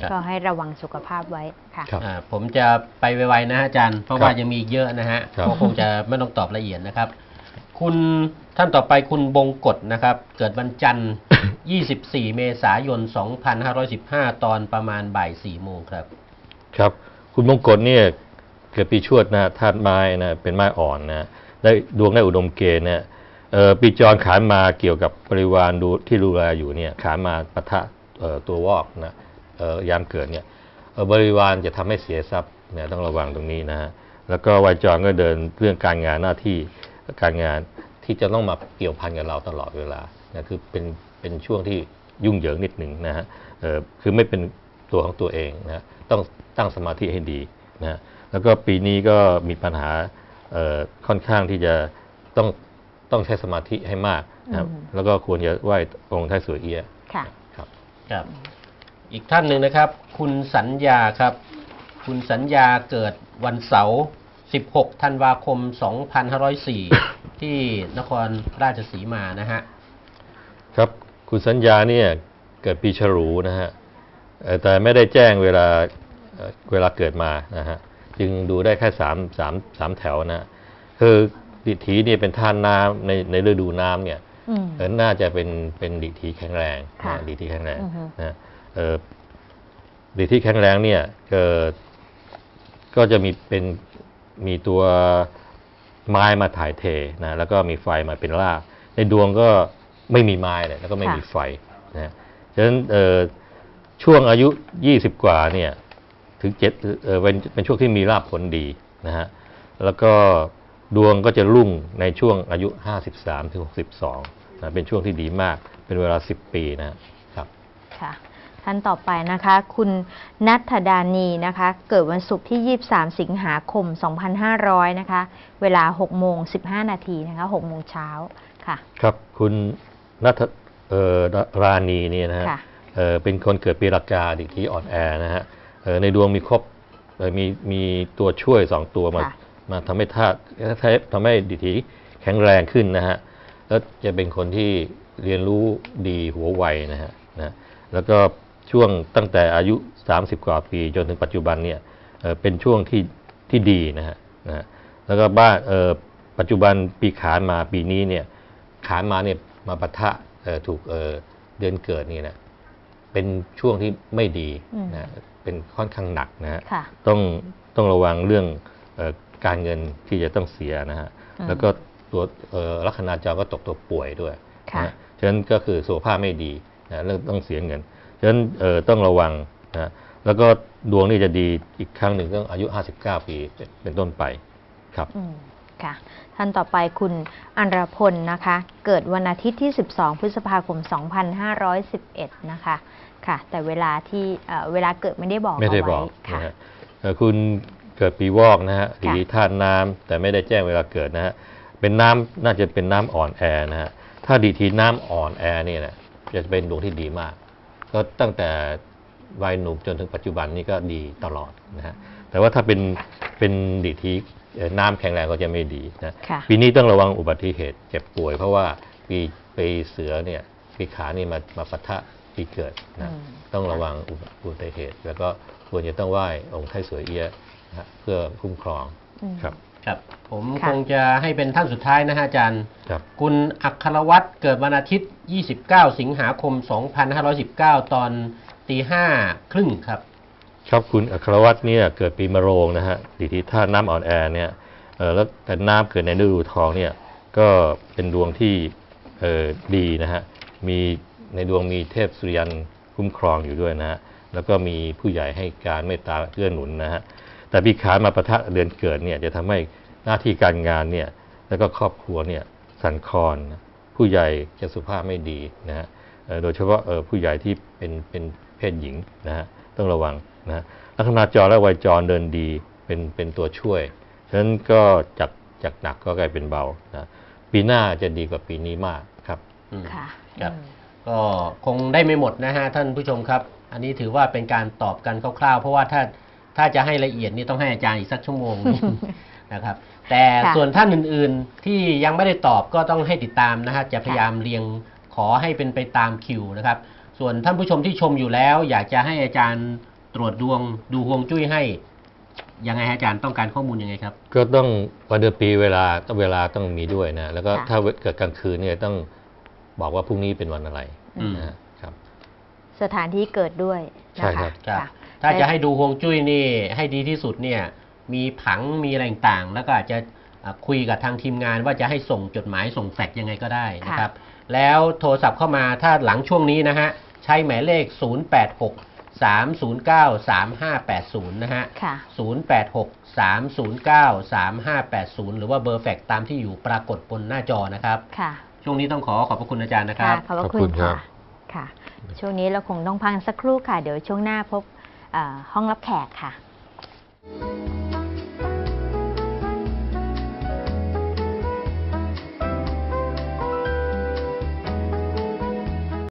ครับก็ให้ระวังสุขภาพไว้ค่ะครับอ่าผมจะไปไวๆนะฮะอาจารย์ เพราะว่าครับยังมีอีกเยอะนะฮะครับก็คงจะไม่ต้องตอบละเอียดนะครับ คุณท่านต่อไปคุณบงกฎนะครับ เกิดวันจันทร์ 24 เมษายน 2515 ตอนประมาณบ่าย4โมงครับ ครับ คุณมงกฎเนี่ยเกิดปีชวดนะธาตุไม้นะเป็นไม้อ่อนนะได้ดวงได้อุดมเกณฑ์เนี่ยเอ่อปีจรขานมาเกี่ยวกับบริวารดูที่ดูแลอยู่เนี่ยขานมาปะทะเอ่อตัววอกนะเอ่อ ยามเกิดเนี่ยเอ่อบริวารจะทำให้เสียทรัพย์เนี่ยต้องระวังตรงนี้นะฮะแล้วก็วายจรก็เดินเรื่องการงานหน้าที่การงานที่จะต้องมาเกี่ยวพันกับเราตลอดเวลานะคือเป็นเป็นช่วงที่ยุ่งเหยิงนิดหนึ่งนะฮะเอ่อคือไม่เป็นตัวของตัวเองนะฮะต้องตั้งสมาธิให้ดีนะฮะแล้วก็ปีนี้ก็มีปัญหาเอ่อค่อนข้างที่จะต้องต้องใช้สมาธิให้มากนะครับอืมแล้วก็ควรจะไหว้องค์ไทยสวยเอียะค่ะครับครับ อีกท่านหนึ่งนะครับ คุณสัญญาครับ คุณสัญญาเกิดวันเสาร์ 16 ธันวาคม 2504 ที่นครราชสีมานะฮะ ครับ คุณสัญญาเนี่ยเกิดปีฉลูนะฮะเอ่อแต่ไม่ได้แจ้งเวลาเอ่อเวลาเกิดมานะฮะ จึงดูได้แค่สามสามสามแถวนะ คือดิถีเนี่ยเป็นท่านน้ำในในฤดูน้ำเนี่ยอืมเออน่าจะเป็นเป็นดิถีแข็งแรงค่ะนะดิถีแข็งแรงอือฮึนะ เออดิถีแข็งแรงเนี่ยเกิดก็จะมีเป็นมีตัวไม้มาถ่ายเทนะแล้วก็มีไฟมาเป็นรากในดวงก็ไม่มีไม้เลยแล้วก็ไม่มีไฟนะฉะนั้นช่วงอายุ 20 กว่าเนี่ยถึงเจ็ดเป็นเป็นช่วงที่มีลาภผลดีนะฮะแล้วก็ดวงก็จะรุ่งในช่วงอายุ 53ถึง62นะเป็นช่วงที่ดีมากเป็นเวลา 10 ปีนะครับค่ะ ท่านต่อไปนะคะ คุณนัทธดานีนะคะ เกิดวันศุกร์ที่ 23 สิงหาคม 2500 นะคะ เวลา6โมง15 นาทีนะคะ6โมงเช้าค่ะ ครับ คุณนัทเอ่อราณีเนี่ยนะฮะค่ะเอ่อเป็นคนเกิดปีรากาดิที่อ่อนแอนะฮะเอ่อในดวงมีครบเอ่อมีมีตัวช่วยสองตัวมาค่ะมาทำให้ธาตุทำให้ดิถีแข็งแรงขึ้นนะฮะแล้วจะเป็นคนที่เรียนรู้ดีหัวไวนะฮะนะแล้วก็ ช่วงตั้งแต่อายุ 30 กว่าปีจนถึงปัจจุบันเนี่ยเอ่อเป็นช่วงที่ที่ดีนะฮะนะฮะแล้วก็บ้านเอ่อปัจจุบันปีขานมาปีนี้เนี่ยขานมาเนี่ยมาปะทะเอ่อถูกเอ่อเดือนเกิดนี่นะเป็นช่วงที่ไม่ดีอืมนะเป็นค่อนข้างหนักนะฮะค่ะต้องต้องระวังเรื่องเออการเงินที่จะต้องเสียนะฮะอืมแล้วก็ตัวเอ่อลัคนาจรก็ตกตัวป่วยด้วยค่ะนะฮะฉะนั้นก็คือสุขภาพไม่ดีนะเรื่องต้องเสียเงิน ฉะนั้นเอ่อต้องระวังนะแล้วก็ดวงนี่จะดีอีกครั้งหนึ่งต้องอายุ 59 ปีเป็นเป็นต้นไปครับอืมค่ะท่านต่อไปคุณอันรพลนะคะ เกิดวันอาทิตย์ที่ 12 พฤษภาคม 2511 นะคะค่ะ แต่เวลาที่เอ่อเวลาเกิดไม่ได้บอกไม่ได้เาบว้อกค่ะนะฮะเอ่อคุณเกิดปีวอกนะฮะหรือค่ะธาตุน้ำแต่ไม่ได้แจ้งเวลาเกิดนะฮะเป็นน้ำน่าจะเป็นน้ำอ่อนแอนะฮะถ้าดีทีน้ำอ่อนแอเนี่ยนะจะเป็นดวงที่ดีมาก ก็ตั้งแต่วัยหนุ่มจนถึงปัจจุบันนี่ก็ดีตลอดนะฮะแต่ว่าถ้าเป็นเป็นดีทีเอ่อน้ำแข็งแรงก็จะไม่ดีนะค่ะปีนี้ต้องระวังอุบัติเหตุเจ็บป่วย เพราะว่าปีปีเสือเนี่ยปีขานี่มามาปะทะปีเกิดนะอืมต้องระวังอุบัอุบัติเหตุ แล้วก็ควรจะต้องไหว้องค์ไทยสวยเอียะนะฮะเพื่อคุ้มครองอืมครับ ครับผมค่ะคงจะให้เป็นท่านสุดท้ายนะฮะอาจารย์ครับคุณอัครวัตรเกิดวันอาทิตย์ 29 สิงหาคม 2519 ตอนตีห้าครึ่งครับ ครับคุณอัครวัตรเนี่ยเกิดปีมะโรงนะฮะดีที่ท่าน้ำอ่อนแอเนี่ยเออแล้วแต่น้ำเกิดในฤดูทองเนี่ยก็เป็นดวงที่เออดีนะฮะมีในดวงมีเทพสุริยันคุ้มครองอยู่ด้วยนะฮะแล้วก็มีผู้ใหญ่ให้การเมตตาเกื้อหนุนนะฮะ แต่ปีขานมาประทะเดือนเกิดเนี่ยจะทำให้หน้าที่การงานเนี่ยแล้วก็ครอบครัวเนี่ยสั่นคลอนผู้ใหญ่จะสุภาพไม่ดีนะฮะเอ่อโดยเฉพาะเอ่อผู้ใหญ่ที่เป็นเป็นเพศหญิงนะฮะต้องระวังนะฮะลัคนาจรและวัยจรเดินดีเป็นเป็นตัวช่วยฉะนั้นก็จากจากหนักก็กลายเป็นเบานะปีหน้าจะดีกว่าปีนี้มากครับอืมค่ะครับอืมก็คงได้ไม่หมดนะฮะท่านผู้ชมครับ อันนี้ถือว่าเป็นการตอบกันคร่าวๆ เพราะว่าถ้า ถ้าจะให้ละเอียดนี่ต้องให้อาจารย์อีกสักชั่วโมงหนึ่งนะครับ แต่ค่ะส่วนท่านอื่นๆที่ยังไม่ได้ตอบก็ต้องให้ติดตามนะฮะจะพยายามเรียงขอให้เป็นไปตามคิวนะครับ ส่วนท่านผู้ชมที่ชมอยู่แล้ว อยากจะให้อาจารย์ตรวจดวงดูฮวงจุ้ยให้ยังไงฮะอาจารย์ต้องการข้อมูลยังไงครับ ก็ต้องวันเดือนปีเวลาต้องเวลาต้องมีด้วยนะ แล้วก็ค่ะถ้าเกิดกลางคืนเนี่ยต้องบอกว่าพรุ่งนี้เป็นวันอะไรอืมนะฮะครับ สถานที่เกิดด้วยใช่นะครัคะบครับค่ะ ถ้าจะให้ดูฮวงจุ้ยนี่ให้ดีที่สุดเนี่ย มีผังมีอะไรต่างๆแล้วก็อาจจะอะคุยกับทางทีมงานว่าจะให้ส่งจดหมายส่งแฟกซ์ยังไงก็ได้นะครับ แล้วโทรศัพท์เข้ามาถ้าหลังช่วงนี้นะฮะ ใช้หมายเลข 086 309 3580 นะฮะค่ะ086 309 3580 หรือว่าเบอร์แฟกซ์ตามที่อยู่ปรากฏบนหน้าจอนะครับค่ะช่วงนี้ต้องขอขอบพระคุณอาจารย์นะคค่ะรับ ขอบพระขอบคุคุณณครัค่ะบค่ะ ช่วงนี้เราคงต้องพักสักครู่ค่ะ เดี๋ยวช่วงหน้าพบเอ่อ ห้องรับแขกค่ะ